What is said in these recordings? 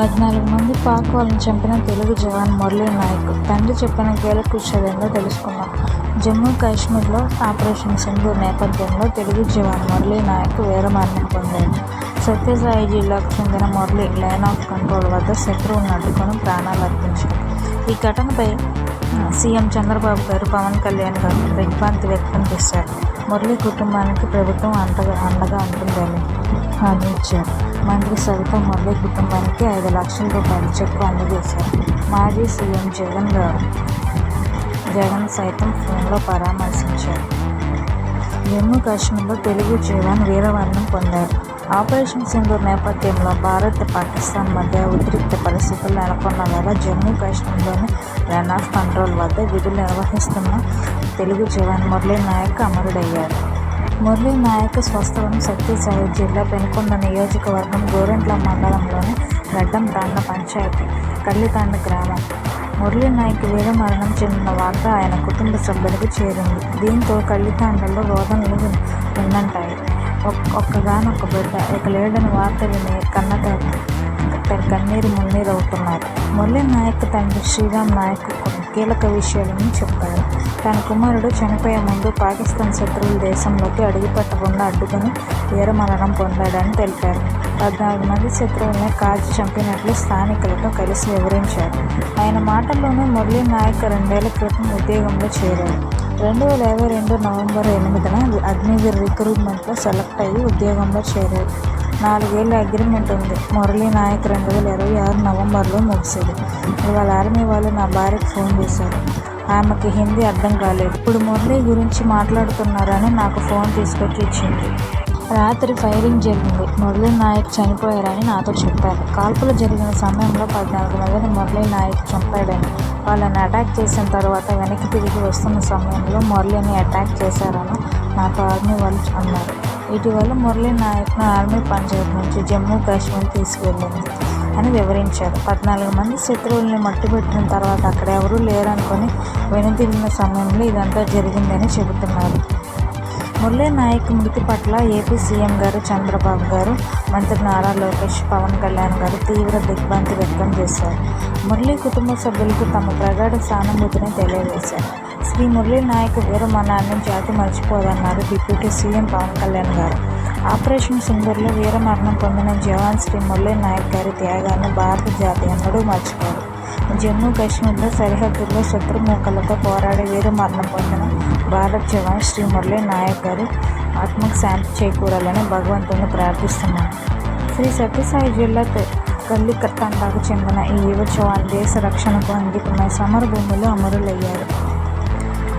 పద్నాలుగు మంది పాక్ వాళ్ళని చంపిన తెలుగు జవాన్ మురళీ నాయక్ తండ్రి చెప్పిన కీలక విషయాలేందో తెలుసుకుందాం జమ్మూ కాశ్మీర్లో ఆపరేషన్ సింధు నేపథ్యంలో తెలుగు జవాన్ మురళీ నాయక్ వీరమరణం పొందాడు. సత్యసాయి జిల్లాకు చెందిన మురళి లైన్ ఆఫ్ కంట్రోల్ వద్ద శత్రువులను అడ్డుకొని ప్రాణాలు అర్పించారు ఈ ఘటనపై సీఎం చంద్రబాబు గారు పవన్ కళ్యాణ్ గారు దిగ్భ్రాంతి వ్యక్తం చేశారు. మురళి కుటుంబానికి ప్రభుత్వం అండగా అండగా ఉంటుందని హామీ ఇచ్చారు మంత్రి సవిత మురళి కుటుంబానికి ఐదు లక్షల రూపాయల చెక్కు అందజేశారు. మాజీ సీఎం జగన్ గారు జగన్ సైతం ఫోన్లో పరామర్శించారు. జమ్మూ కాశ్మీర్లో తెలుగు జవాన్ వీరవరణం పొందారు. ఆపరేషన్ సింధూర్ నేపథ్యంలో భారత్ పాకిస్తాన్ మధ్య ఉద్రిక్త పరిస్థితులు నెలకొన్న వేళ జమ్మూ కాశ్మీర్లోని రన్ ఆఫ్ కంట్రోల్ వద్ద విధులు నిర్వహిస్తున్న తెలుగు జవాన్ మురళీ నాయక్ అమరుడయ్యారు. మురళీ నాయక్ స్వస్థలం సత్యసాయి జిల్లా పెనుకొండ నియోజకవర్గం గోరెంట్ల మండలంలోని గడ్డం తాండ పంచాయతీ కల్లితాండ గ్రామం. మురళీ నాయక్ వీరమరణం చెందిన వార్త ఆయన కుటుంబ సభ్యులకు చేరింది. దీంతో కళ్ళితాండలో రోదనలు విన్నంటాయి. ఒక్కగానొక్క బిడ్డ ఇక లేడని వార్త విని కన్న కన్నీరు మున్నీరు అవుతున్నారు మురళీ నాయక్ తండ్రి శ్రీరామ్ నాయక్ కీలక విషయాలను చెప్పారు. తన కుమారుడు చనిపోయే ముందు పాకిస్తాన్ శత్రువుల దేశంలోకి అడుగుపెట్టకుండా అడ్డుకొని వీరమరణం పొందాడని తెలిపారు. పద్నాలుగు మంది శత్రువుల్ని కాల్చి చంపినట్లు స్థానికులతో కలిసి వివరించారు. ఆయన మాటల్లోనే మురళీ నాయక్ రెండేళ్ళ క్రితం ఉద్యోగంలో చేరారు. రెండు వేల ఇరవై రెండు నవంబర్ ఎనిమిదిన అగ్నివీర్ రిక్రూట్మెంట్లో సెలెక్ట్ అయ్యి ఉద్యోగంలో చేరారు. నాలుగేళ్ళ అగ్రిమెంట్ ఉంది. మురళీ నాయక్ రెండు వేల ఇరవై ఆరు నవంబర్లో ముగిసేది. ఇవాళ ఆర్మీ వాళ్ళు నా భార్యకు ఫోన్ చేశారు. ఆమెకి హిందీ అర్థం కాలేదు. ఇప్పుడు మురళీ గురించి మాట్లాడుతున్నారని నాకు ఫోన్ తీసుకొచ్చి ఇచ్చింది. రాత్రి ఫైరింగ్ జరిగింది. మురళీ నాయక్ చనిపోయారని నాతో చెప్పారు. కాల్పులు జరిగిన సమయంలో పద్నాలుగు మందిని మురళీ నాయక్ చంపాడని వాళ్ళని అటాక్ చేసిన తర్వాత వెనక్కి తిరిగి వస్తున్న సమయంలో మురళిని అటాక్ చేశారని నాకు ఆర్మీ వాళ్ళు అన్నారు. ఇటీవల మురళీ నాయక్ను ఆర్మీ పంజాబ్ నుంచి జమ్మూ కాశ్మీర్ తీసుకెళ్ళింది అని వివరించారు. పద్నాలుగు మంది శత్రువుల్ని మట్టుబెట్టిన తర్వాత అక్కడ ఎవరూ లేరనుకొని వెనుతిరిగిన సమయంలో ఇదంతా జరిగిందని చెబుతున్నారు. మురళీ నాయక్ మృతి పట్ల ఏపీ సీఎం గారు చంద్రబాబు గారు మంత్రి నారా లోకేష్ పవన్ కళ్యాణ్ గారు తీవ్ర దిగ్భ్రాంతి వ్యక్తం చేశారు. మురళీ కుటుంబ సభ్యులకు తమ ప్రగాఢ సానుభూతిని తెలియజేశారు. శ్రీ మురళీ నాయక్ వీరమరణాన్ని జాతి మర్చిపోదన్నారు deputy CM Pawan Kalyan garu. Operation సింధూర్లో వీరమరణం పొందిన జవాన్ శ్రీ మురళీ నాయక్ గారి త్యాగాన్ని భారత జాతి ఎన్నడూ మర్చిపోరు జమ్మూ కాశ్మీర్లో సరిహద్దుల్లో శత్రుమూకలతో పోరాడి వీరమరణం పొందిన భారత్ జవాన్ శ్రీ మురళీ నాయక్ గారి ఆత్మకు శాంతి చేకూరాలని భగవంతుని ప్రార్థిస్తున్నాను శ్రీ సత్యసాయి జిల్లా కల్లికత్తండాకు చెందిన ఈ యువ జవాన్ దేశ రక్షణకు అందుకున్న సమరభూమిలో అమరులయ్యారు.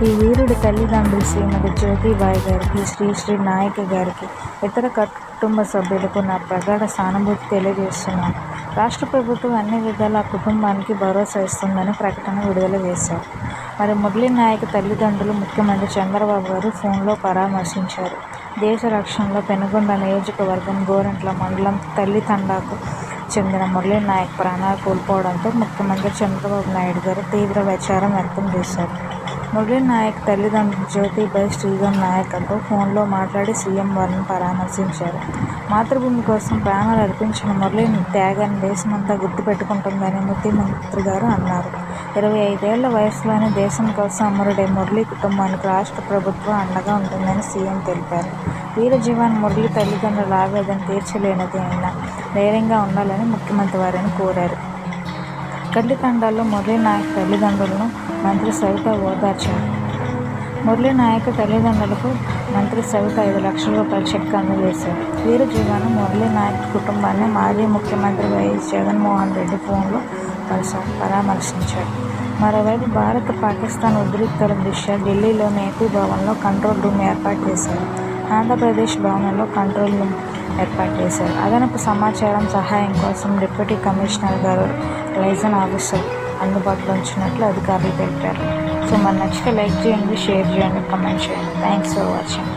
ఈ వీరుడి తల్లిదండ్రులు శ్రీమతి జ్యోతిబాయి గారికి శ్రీ శ్రీ నాయక్ గారికి ఇతర కుటుంబ సభ్యులకు నా ప్రగాఢ సానుభూతి తెలియజేస్తున్నాను. రాష్ట్ర ప్రభుత్వం అన్ని విధాల ఆ కుటుంబానికి భరోసా ఇస్తుందని ప్రకటన విడుదల చేశారు. మరి మురళీ నాయక్ తల్లిదండ్రులు ముఖ్యమంత్రి చంద్రబాబు గారు ఫోన్లో పరామర్శించారు. దేశ రక్షణలో పెనుగొండ నియోజకవర్గం గోరంట్ల మండలం తల్లి తండాకు చెందిన మురళీ నాయక్ ప్రాణాలు కోల్పోవడంతో ముఖ్యమంత్రి చంద్రబాబు నాయుడు గారు తీవ్ర విచారం వ్యక్తం చేశారు. మురళీ నాయక్ తల్లిదండ్రులు జ్యోతిబాయ్ శ్రీరామ్ నాయక్తో ఫోన్లో మాట్లాడి సీఎం వారిని పరామర్శించారు. మాతృభూమి కోసం ప్రాణాలు అర్పించిన మురళిని త్యాగాన్ని దేశమంతా గుర్తుపెట్టుకుంటుందని ముఖ్యమంత్రి గారు అన్నారు. ఇరవై ఐదేళ్ళ వయసులోనే దేశం కోసం అమరుడే మురళీ కుటుంబానికి రాష్ట్ర ప్రభుత్వం అండగా ఉంటుందని సీఎం తెలిపారు. వీర జవాన్ మురళి తల్లిదండ్రుల ఆవేదన తీర్చలేనిది అయినా ధైర్యంగా ఉండాలని ముఖ్యమంత్రి వారిని కోరారు. కడ్లితండాల్లో మురళీ నాయక్ తల్లిదండ్రులను మంత్రి సవిత ఓదార్చారు. మురళీ నాయక్ తల్లిదండ్రులకు మంత్రి సవిత ఐదు లక్షల రూపాయల చెక్ అందజేశారు. వీరు జవాను మురళీ నాయక్ కుటుంబాన్ని మాజీ ముఖ్యమంత్రి వైఎస్ జగన్మోహన్ రెడ్డి ఫోన్లో పరామర్శించారు. మరోవైపు భారత్ పాకిస్తాన్ ఉద్రిక్తల దృష్ట్యా ఢిల్లీలోని ఏపీ భవన్లో కంట్రోల్ రూమ్ ఏర్పాటు చేశారు. ఆంధ్రప్రదేశ్ భవనంలో కంట్రోల్ రూమ్ ఏర్పాటు చేశారు. అదనపు సమాచారం సహాయం కోసం డిప్యూటీ కమిషనర్ గారు లైజన్ ఆఫీసర్ అందుబాటులో ఉంచినట్లు అధికారులు తెలిపారు. సో మన నచ్చితే లైక్ చేయండి షేర్ చేయండి కమెంట్ చేయండి. Thanks for watching